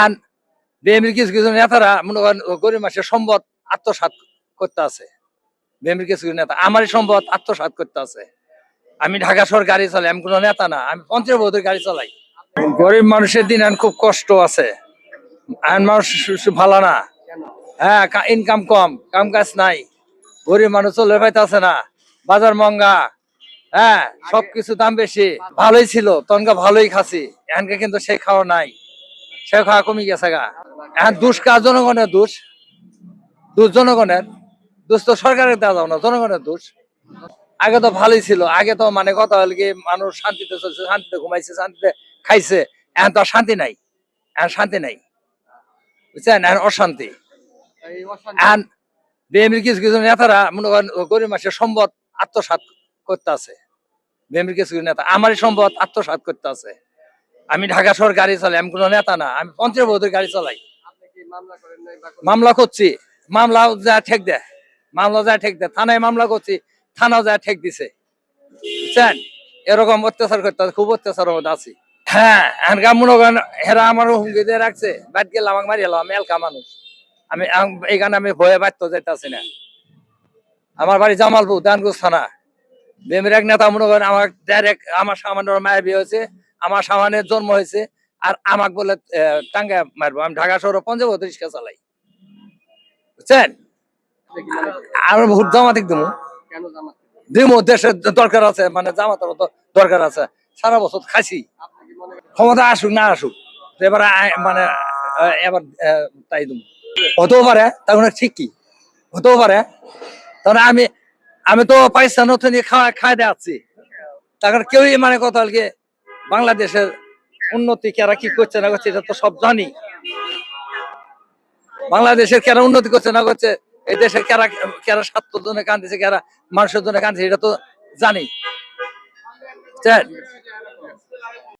আর বিএমপির কিছু কিছু নেতারা মনে করেন গরিব মাসের সম্পদ আত্মসাৎ করতে আছে। বিএমপির কিছু কিছু নেতা, আমারই সম্পদ আত্মসাৎ করতে আছে। আমি ঢাকা শহর গাড়ি চালাই, আমি কোনো নেতা না, আমি পঞ্চায়েত গাড়ি চালাই। গরিব মানুষের দিন এখন খুব কষ্ট আছে। আইন মানুষ ভালো না। হ্যাঁ ইনকাম কম, কাম কাজ নাই। গরিব মানুষ চলে পাইতেছে না। বাজার মঙ্গা। হ্যাঁ সবকিছু দাম বেশি। ভালোই ছিল, তনকা ভালোই খাসি। এখানকে কিন্তু সেই খাওয়া নাই। সে খাওয়া কমে গেছে গা। এখন দুষ কাজ জনগণের দোষ? দোষ জনগণের। দোষ তো সরকারের দেওয়া না, জনগণের দোষ। আগে তো ভালোই ছিল, আগে তো মানে কথা হল কি, মানুষ শান্তিতে চলছে, শান্তিতে ঘুমাইছে, শান্তিতে খাইছে, এখন তো শান্তি নাই, এখন শান্তি নাই। বুঝছেন? এখন অশান্তি। এখন বিএমপির কিছু কিছু নেতারা মনে করেন, গরিব মাসের সম্পদ আত্মসাৎ করতে আছে। বিএমপির কিছু কিছু নেতা, আমারই সম্পদ আত্মসাৎ করতে আছে। আমি ঢাকা শহর গাড়ি চালাই, আমি কোনো নেতা না, আমি পঞ্চায়েত গাড়ি চালাই। মামলা করছি, মামলা যা ঠেক দেয়, মামলা যা ঠেক দেয়, থানায় মামলা করছি, থানা যা ঠেক দিছে। বুঝছেন? এরকম অত্যাচার করতে খুব অত্যাচারের মধ্যে আছি। হ্যাঁ এখানকার মনে করেন হেরা আমার হুমকি দিয়ে রাখছে, বাদ গেলে আমাকে মারি এলো আমি এলকা মানুষ। আমি এইখানে আমি ভয়ে বাধ্য যাইতেছি না। আমার বাড়ি জামালপুর, দানগুজ থানা। বেমের এক নেতা মনে করেন, আমার ডাইরেক্ট আমার সামান্য মায়ের বিয়ে হয়েছে আমার সামানের জন্ম হয়েছে আর আমাকে বলে আহ, টাঙ্গায় মারবো। আমি ঢাকা শহরে পঞ্চগত রিক্সা চালাই। বুঝছেন? আমি ভোট জামাতিক দিব। দেশের দরকার আছে মানে জামাতের মতো দরকার আছে। সারা বছর খাইছি। ক্ষমতা আসুক না আসুক তো এবার মানে এবার তাই দিব। হতেও পারে তখন ঠিক কি? হতেও পারে। তখন আমি আমি তো পয়সা নতুন খাওয়া খাই দেওয়াচ্ছি তখন কেউই মানে কথা কি বাংলাদেশের উন্নতি কেরা কি করছে না করছে, এটা তো সব জানি বাংলাদেশের কেরা উন্নতি করছে না করছে, এই দেশের কেরা কেরা স্বার্থ জন্য কান্দিছে কেরা মানুষের জন্য কান্দিছে এটা তো জানি?